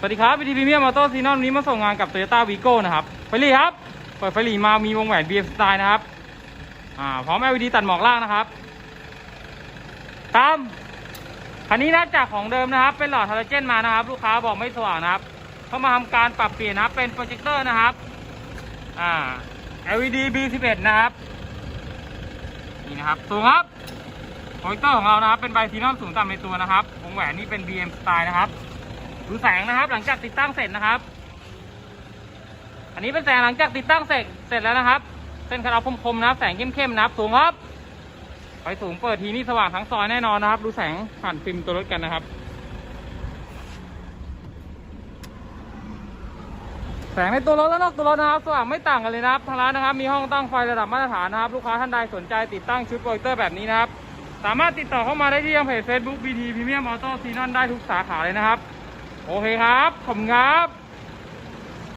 สวัสดีครับวิธีพรีเมียมมอเตอร์ซีนอนวันนี้มาส่งงานกับโตโยต้าวีโก้นะครับ ไฟลีครับ เปิดไฟลีมามีวงแหวน BM สไตล์นะครับ อ่า พร้อม LED ตัดหมอกล่างนะครับ ตาม คันนี้นะจากของเดิมนะครับ เป็นหลอดฮาโลเจนมานะครับ ลูกค้าบอกไม่สว่างนะครับ เข้ามาทำการปรับเปลี่ยนนะครับ เป็นโปรเจคเตอร์นะครับ อ่า LED B11 นะครับ นี่นะครับสูงครับโปรเจคเตอร์ของเรานะครับ เป็นไบซีนอมสูงต่ำในตัวนะครับ วงแหวนนี่เป็น BM สไตล์นะครับ ดูแสงนะครับ หลังจากติดตั้งเสร็จนะครับ อันนี้เป็นแสงหลังจากติดตั้งเสร็จเสร็จแล้วนะครับเส้นคันเอาคมๆนะครับแสงเข้มๆนะครับสูงครับไฟสูงเปิดทีนี่สว่างทั้งซอยแน่นอนนะครับ ดูแสงผ่านฟิล์มตัวรถกันนะครับ แสงในตัวรถและนอกตัวรถนะครับ สว่างไม่ต่างกันเลยนะครับทางร้านนะครับ มีห้องตั้งไฟระดับมาตรฐานนะครับ ลูกค้าท่านใดสนใจติดตั้งชุดโปรเจคเตอร์แบบนี้นะครับ สามารถติดต่อเข้ามาได้ที่ทางเพจ Facebook BT Premium Auto Xenon ได้ทุกสาขาเลยนะครับ โอเคครับ ขอบคุณครับ